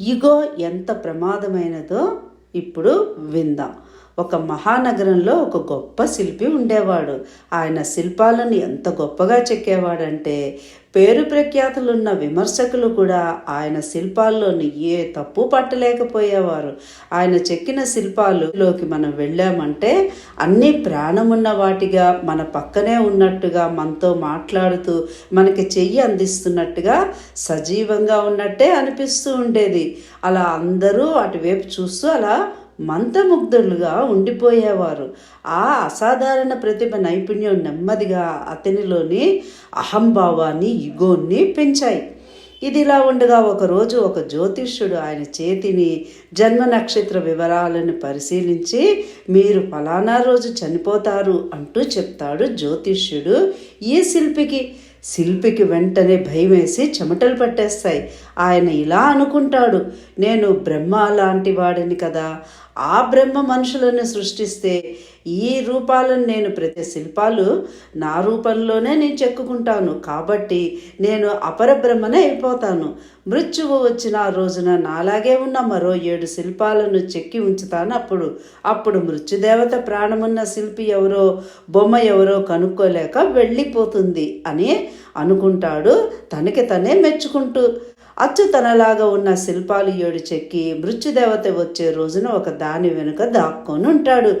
ఇగో ఎంత ప్రమాదమైనదో ఇప్పుడు విందాం. ఒక మహానగరంలో ఒక గొప్ప శిల్పి ఉండేవాడు. ఆయన శిల్పాలను ఎంత గొప్పగా చెక్కేవాడంటే పేరు ప్రఖ్యాతులున్న విమర్శకులు కూడా ఆయన శిల్పాల్లోని ఏ తప్పు పట్టలేకపోయేవారు. ఆయన చెక్కిన శిల్పాలులోకి మనం వెళ్ళామంటే అన్ని ప్రాణమున్న వాటిగా మన పక్కనే ఉన్నట్టుగా మనతో మాట్లాడుతూ మనకి చెయ్యి అందిస్తున్నట్టుగా సజీవంగా ఉన్నట్టే అనిపిస్తూ ఉండేది. అలా అందరూ అటువైపు చూస్తూ అలా మంత్రముగ్ధులుగా ఉండిపోయేవారు. ఆ అసాధారణ ప్రతిభ నైపుణ్యం నెమ్మదిగా అతనిలోని అహంభావాన్ని ఇగోన్ని పెంచాయి. ఇది ఇలా ఉండగా ఒకరోజు ఒక జ్యోతిష్యుడు ఆయన చేతిని జన్మ నక్షత్ర వివరాలను పరిశీలించి మీరు ఫలానా రోజు చనిపోతారు అంటూ చెప్తాడు జ్యోతిష్యుడు ఈ శిల్పికి. శిల్పికి వెంటనే భయమేసి చెమటలు పట్టేస్తాయి. ఆయన ఇలా అనుకుంటాడు నేను బ్రహ్మ లాంటి వాడిని కదా. ఆ బ్రహ్మ మనుషులను సృష్టిస్తే ఈ రూపాలను నేను ప్రతి శిల్పాలు నా రూపంలోనే నేను చెక్కుకుంటాను. కాబట్టి నేను అపరబ్రహ్మనే అయిపోతాను. మృత్యువు వచ్చిన ఆ రోజున నాలాగే ఉన్న మరో ఏడు శిల్పాలను చెక్కి ఉంచుతాను అప్పుడు. అప్పుడు మృత్యుదేవత ప్రాణమున్న శిల్పి ఎవరో బొమ్మ ఎవరో కనుక్కోలేక వెళ్ళిపోతుంది అని అనుకుంటాడు. తనకి తనే మెచ్చుకుంటూ అచ్చు తనలాగా ఉన్న శిల్పాలు ఏడు చెక్కి మృత్యుదేవత వచ్చే రోజున ఒక దాని వెనుక దాక్కొని ఉంటాడు.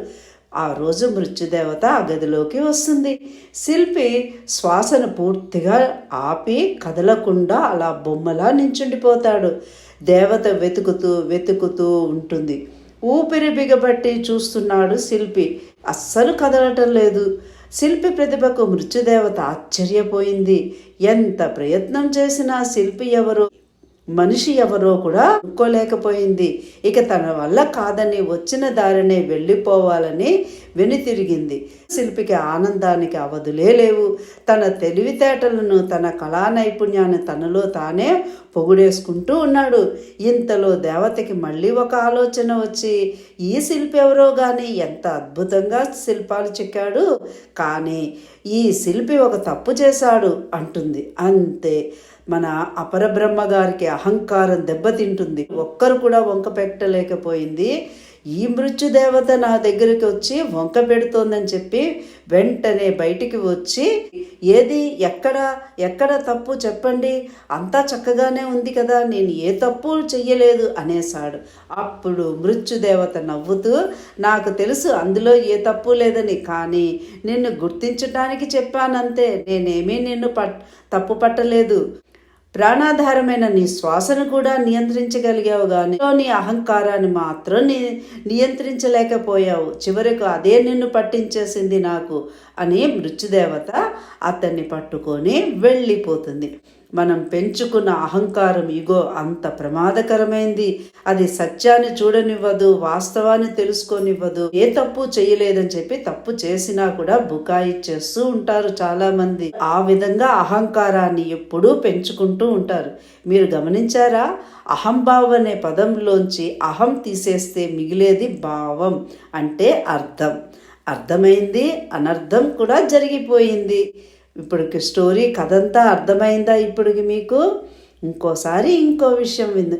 ఆ రోజు మృత్యుదేవత ఆ గదిలోకి వస్తుంది. శిల్పి శ్వాసను పూర్తిగా ఆపి కదలకుండా అలా బొమ్మలా నించుండిపోతాడు. దేవత వెతుకుతూ వెతుకుతూ ఉంటుంది. ఊపిరి బిగబట్టి చూస్తున్నాడు శిల్పి. అస్సలు కదలటం లేదు. శిల్పి ప్రతిభకు మృత్యుదేవత ఆశ్చర్యపోయింది. ఎంత ప్రయత్నం చేసినా శిల్పి ఎవరు? మనిషి ఎవరో కూడా అనుకోలేకపోయింది ఇక తన వల్ల కాదని వచ్చిన దారినే వెళ్ళిపోవాలని వెనుతిరిగింది. శిల్పికి ఆనందానికి అవధులే లేవు. తన తెలివితేటలను తన కళా నైపుణ్యాన్ని తనలో తానే పొగుడేసుకుంటూ ఉన్నాడు. ఇంతలో దేవతకి మళ్ళీ ఒక ఆలోచన వచ్చి ఈ శిల్పి ఎవరో కానీ ఎంత అద్భుతంగా శిల్పాలు చెక్కాడు. కానీ ఈ శిల్పి ఒక తప్పు చేశాడు అంటుంది. అంతే. మన అపరబ్రహ్మ గారికి అహంకారం దెబ్బతింటుంది. ఒక్కరు కూడా వంక పెట్టలేకపోయింది. ఈ మృత్యుదేవత నా దగ్గరికి వచ్చి వంక పెడుతోందని చెప్పి వెంటనే బయటికి వచ్చి ఏది? ఎక్కడ? ఎక్కడ తప్పు? చెప్పండి. అంతా చక్కగానే ఉంది కదా. నేను ఏ తప్పు చెయ్యలేదు అనేసాడు అప్పుడు మృత్యుదేవత నవ్వుతూ నాకు తెలుసు అందులో ఏ తప్పు లేదని కానీ నిన్ను గుర్తించటానికి చెప్పానంతే. నేనేమీ నిన్ను పట్ తప్పు పట్టలేదు. ప్రాణాధారమైన నీ శ్వాసను కూడా నియంత్రించగలిగావు కానీ నీ అహంకారాన్ని మాత్రం ని నియంత్రించలేకపోయావు. చివరకు అదే నిన్ను పట్టించేసింది నాకు అని మృత్యుదేవత అతన్ని పట్టుకొని వెళ్ళిపోతుంది. మనం పెంచుకున్న అహంకారం ఇగో అంత ప్రమాదకరమైంది. అది సత్యాన్ని చూడనివ్వదు వాస్తవాన్ని తెలుసుకోనివ్వదు. ఏ తప్పు చేయలేదని చెప్పి తప్పు చేసినా కూడా బుకాయి చేస్తూ ఉంటారు చాలా మంది ఆ విధంగా అహంకారాన్ని ఎప్పుడూ పెంచుకుంటూ ఉంటారు. మీరు గమనించారా? అహంభావం అనే పదంలోంచి అహం తీసేస్తే మిగిలేది భావం అంటే అర్థం. అర్థమైంది అనర్థం కూడా జరిగిపోయింది. ఇప్పటికి స్టోరీ కథంతా అర్థమైందా ఇప్పటికి మీకు? ఇంకోసారి ఇంకో విషయం విందు